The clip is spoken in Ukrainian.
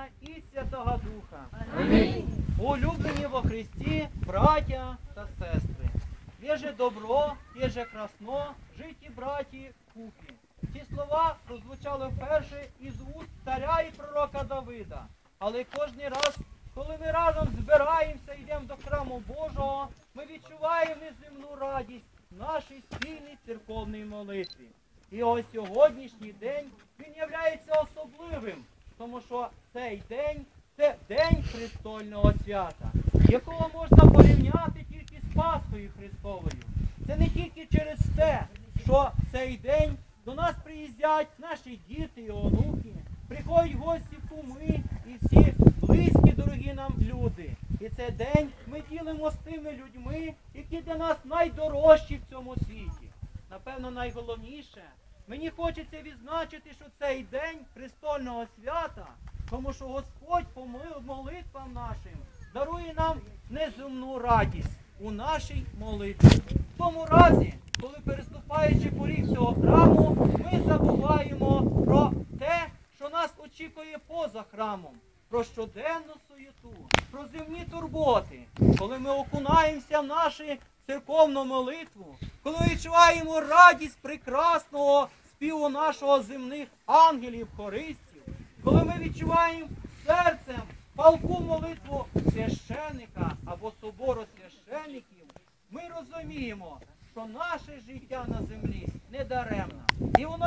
Сина і Святого Духа. Улюблені во Христі, браття та сестри. Є же добро, є же красно, житі браті купі. Ці слова прозвучали вперше із уст царя і пророка Давида. Але кожен раз, коли ми разом збираємося, йдемо до храму Божого, ми відчуваємо неземну радість в нашій спільній церковній молитві. І ось сьогоднішній день він являється особливим, тому що цей день це день Христольного свята, якого можна порівняти тільки з Пасхою Христовою. Це не тільки через те, що цей день до нас приїздять наші діти і онуки, приходять гості куми і всі близькі, дорогі нам люди. І цей день ми ділимо з тими людьми, які для нас найдорожчі в цьому світі. Напевно, найголовніше, мені хочеться відзначити, що цей день престольного свята, тому що Господь по молитвам нашим дарує нам неземну радість у нашій молитві. В тому разі, коли переступаючи поріг цього храму, ми забуваємо про те, що нас очікує поза храмом, про щоденну суєту, про земні турботи, коли ми окунаємося в нашу церковну молитву, коли відчуваємо радість прекрасного співу нашого земних ангелів-користів, коли ми відчуваємо серцем палку молитву священика або собору священників, ми розуміємо, що наше життя на землі не даремне. І воно